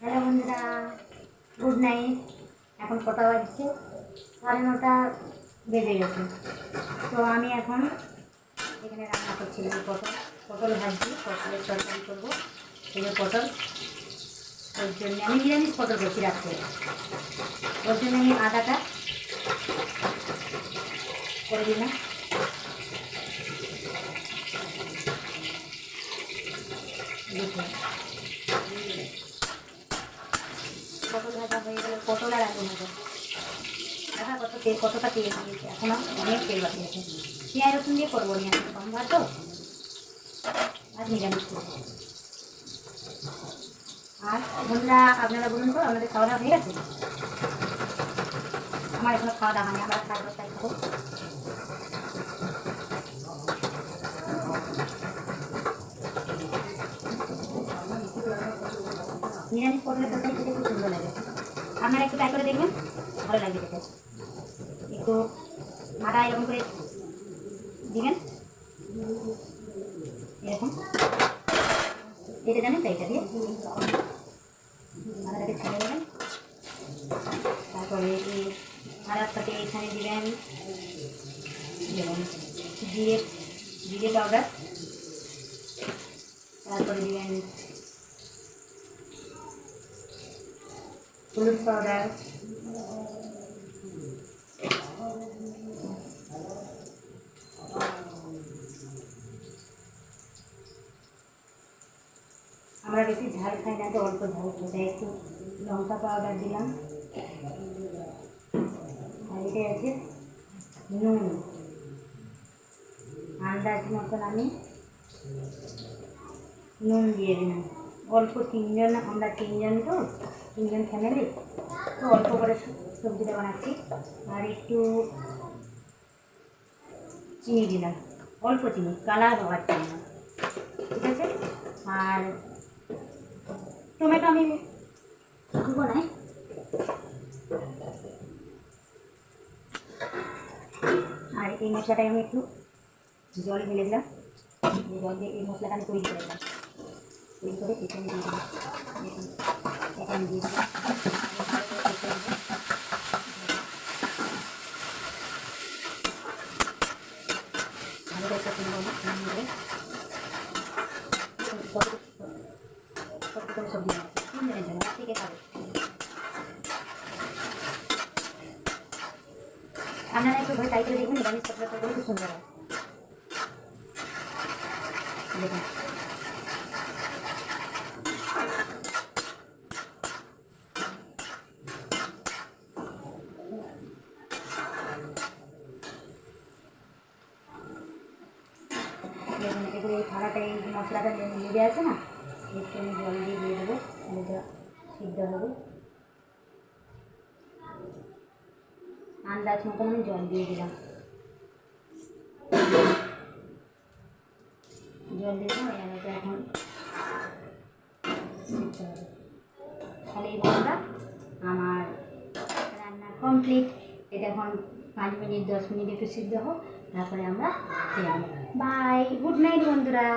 Hello বন্ধুরা, good night. এখন কটা বাজছে? সাড়ে নটা বেজে গেছে। তো আমি এখন এখানে রান্না করছি পটল। পটল ভাজছি, পটলের তরকারি করব। যে পটল। ওর জন্য আমি নিরামিষ পটল করছি রাত্রে। ওর জন্য আমি আদাটা করে দিলাম। দেখুন পটল ভাজা হয়ে গেলে পটল আর আলু ভাজা দেখা কত তেল কতটা তেল দিয়েছে, এখন অনেক তেল বাকি আছে। পেঁয়াজ রসুন দিয়ে করব নি আমি সোমবার তো। আর নিরামিষ করব। আর বন্ধুরা, আপনারা বলুন তো আপনাদের খাওয়া দাওয়া হয়ে গেছে? আমার এখনও খাওয়া দাওয়া হয়নি আমরা সাড়ে দশটায় খাব। নিরামিষ তরকারি খেতে খুব সুন্দর আপনারা একটু ট্রাই করে দেখবেন। ভালো লাগবে খেতে একটু আদা এরকম করে দিবেন। এরকম। এটা জানেন তো এটা দিয়ে আদাটাকে ছেড়ে দেবেন। তারপরে এই আদাটাকে এখানে দিবেন। জিরে জিরে পাউডার তারপরে দিবেন হলুদ পাউডার আমরা বেশি ঝাল খাই না তো অল্প ঝাল খাই তাই একটু লঙ্কা পাউডার দিলাম আর এটা আছে নুন আন্দাজ মতন আমি নুন দিয়ে দিলাম অল্প তিনজন, আমরা তিনজন তো, তিনজন ফ্যামিলি তো অল্প করে সবজিটা বানাচ্ছি। আর একটু চিনি দিলাম অল্প চিনি, কালার হওয়ার জন্য। ঠিক আছে? আর টমেটো আমি দেবো না। আর এই মশলাটাই আমি একটু জল ঢেলে দিলাম। জল দিয়ে এই মশলাটা আমি তৈরি করে দিলাম তৈরি করে এখানে দিয়ে দিলাম দেখুন, এখানে দিয়ে দিলাম ভালো করে কষে নেবো না, নিয়ে কত কত করে সবজি বানাচ্ছি তিনজনের জন্য থেকে খাবে আপনারা একটু ঘরে ট্রাই করে দেখবেন নিরামিষ পটলের তরকারি খুব সুন্দর হয় দেখুন এগুলো এই থালাটা এই মশলাটা লেগে আছে না একটু আমি জল দিয়ে দিয়ে দেবো এটা সিদ্ধ হবে আন্দাজ মতন আমি জল দিয়ে দিলাম জল দিলাম এখন তাহলে এই বন্ধুরা আমার রান্না কমপ্লিট এটা এখন পাঁচ মিনিট, দশ মিনিট একটু সিদ্ধ হোক, তারপরে আমরা খেয়ে নেব। বাই গুড নাইট বন্ধুরা।